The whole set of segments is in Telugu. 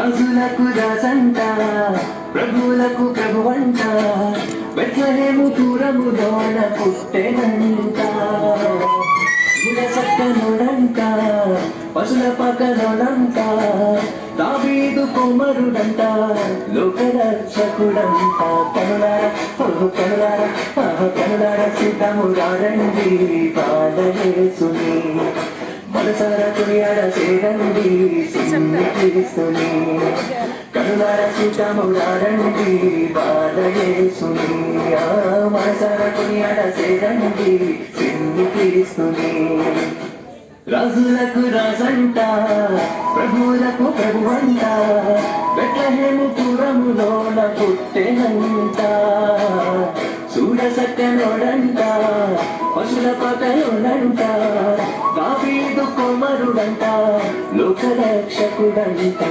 రాజులకు రాజంట ప్రభువులకు ప్రభువంట బెత్లహేము దూరములోన పుట్టెనంట. సక్కనుడంట పశుల పక్కనుడంట దావీదు కుమరుడంట లోకరక్షకుడంట. కనులార ఓహో కనులార ఆహ కనులార సీతమురారండి పాదయేసుని మనసార కొనియాడ సేరండి సింగిస్తుని కనులార సీతమురారండి పాదయేసుని ఆ మనసార కొనియాడ సేరండి సింగిస్తుని రాజులకు రాజంట ప్రభువులకు ప్రభువంట బెట్లహేము పురములోన పుట్టెనంట. చూడ సక్కనోడంట పశుల పకలోనంట దావీదు కుమరుడంట లోకరక్షకుడంట.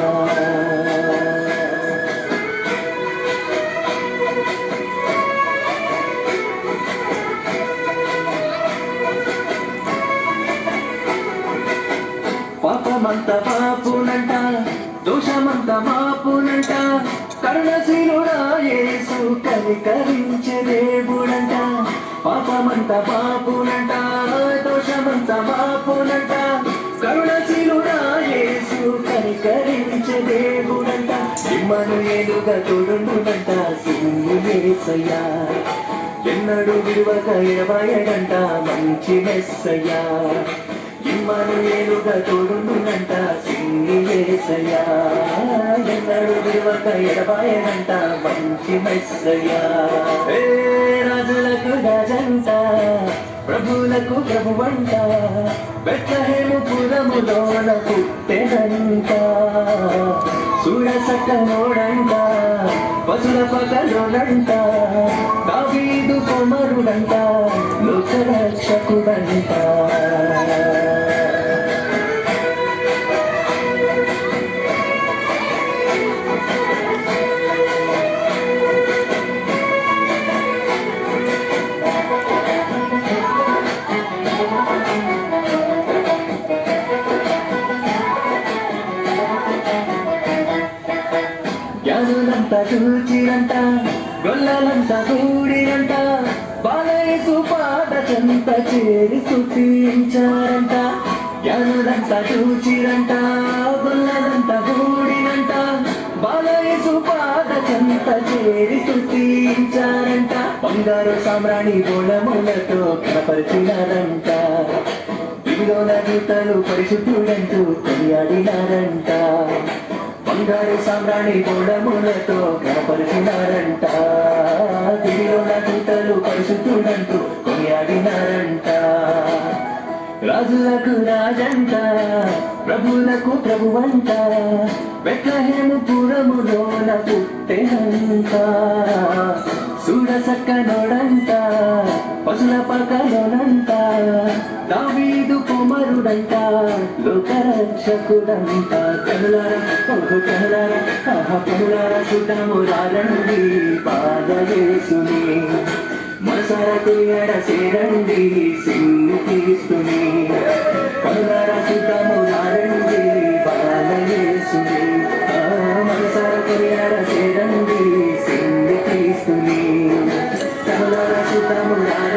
పాపమంత పాపునంట దోషమంత మాపునంట కరుణశీలుడా యేసు కనికరించే దేవుడంట. పాపమంత పాపునంట దోషమంత మాపునంట కరుణశీలుడా యేసు కనికరించే దేవుడంట. ఇమ్మను ఏలుగా తోడుండునంట సింగు యేసయ్యా ఎన్నడు విలువక ఎడబాయడంట మంచి మెస్సయ్యా ఇమ్మను ఏలుగా తోడుండునంట. సింగి వేసయ్యా ఎన్నడు విలువక ఎడబాయనంట. మంచి మెస్సయ్యా. ఏ రాజులకు రాజంట ప్రభువులకు ప్రభువంట. బెట్లహేము పురములోన పుట్టెనంట చూడ సక్కనోడంట పసుల పగలోనంట జ్ఞానులంతా చూచిరంట గొల్లలంతా కూడిరంట బాలయేసు పాద చెంత చేరి స్తుతించారంట. జ్ఞానులంతా చూచిరంట గొల్లలంతా కూడిరంట బాలయేసు పాద చెంత చేరి స్తుతించారంట. బంగారు సామ్రాణి గుణములతో కనపరిచినారంట. దివిలోన దూతలు పరిశుద్ధుడంటూ కొనియాడినారంట. బంగారు సామ్రాణి గోడములతో కనపరిచినారంట. దివిలోన దూతలు పరిశుద్ధుడంటూ కొనియాడినారంట. రాజులకు రాజంట ప్రభులకు ప్రభువంట. బెట్లహేము పురములోన పుట్టెనంట చూడ సక్కనోడంట పశుల పక్కలోనంట దావీదు కుమరుడంట లోకరక్షకుడంట. కనులార ఓహో కనులార ఆహా కనులార సుతము రారండి పాదయేసుని మనసార కుయ్యడ సేరండి సింగు తీస్తుని కనులార సుతము రారండి బాలయేసుని ఆ మనసార కుయ్యడ సేరండి సింగు తీస్తుని కనులార సుటమురారండి